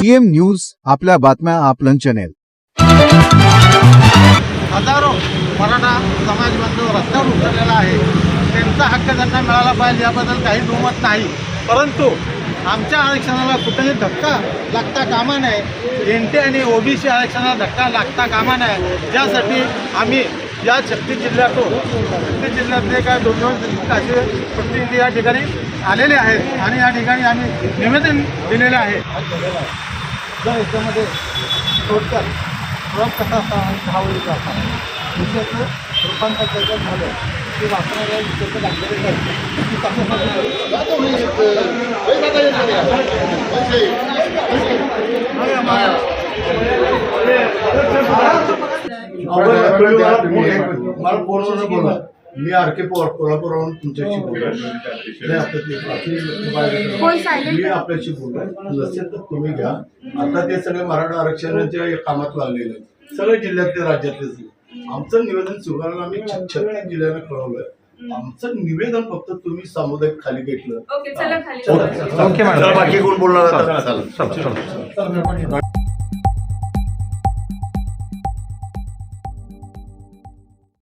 CM news आपल्या बातम्या आपलं चॅनेल हजारो मराठा समाज बांधव रस्त्यावर उतरलेला आहे. त्यांचा हक्क त्यांना मिळाला पाहिजे याबद्दल काही दुमत नाही. परंतु आमच्या आरक्षणाला कुठेही धक्का लागता कामा नये. एन टी आणि ओबीसी आरक्षणाला धक्का लागता कामा नये. ज्यासाठी आम्ही या छत्तीस जिल्ह्यातून छत्तीस जिल्ह्यातले काय दोन दोन असे प्रतिनिधी या ठिकाणी आलेले आहेत. आणि या ठिकाणी आम्ही निवेदन दिलेले आहे. जर याच्यामध्ये थोडक्यात प्रॉप कसा असा दहावळीचा असा विषयाचं रूपांतर त्याच्यात झालं ते वापरणाऱ्या विषयाचं दाखवले जाईल की कसं मला फोनवर बोला मी आर के पवार कोल्हापूरवरून तुमच्याशी बोलतो नाही, आता ते बाकी- मी आपल्याशी बोलतो नसेल तर तुम्ही घ्या. आता ते सगळे मराठा आरक्षणाच्या कामात लागलेले आहेत. सगळे जिल्ह्यातले राज्यातले आमचं निवेदन स्वीकारायला आम्ही छत्तीस जिल्ह्यांना कळवलंय. आमचं निवेदन फक्त तुम्ही सामुदायिक खाली घेतलं. ओके बाकी कोण बोलणार आता? चला.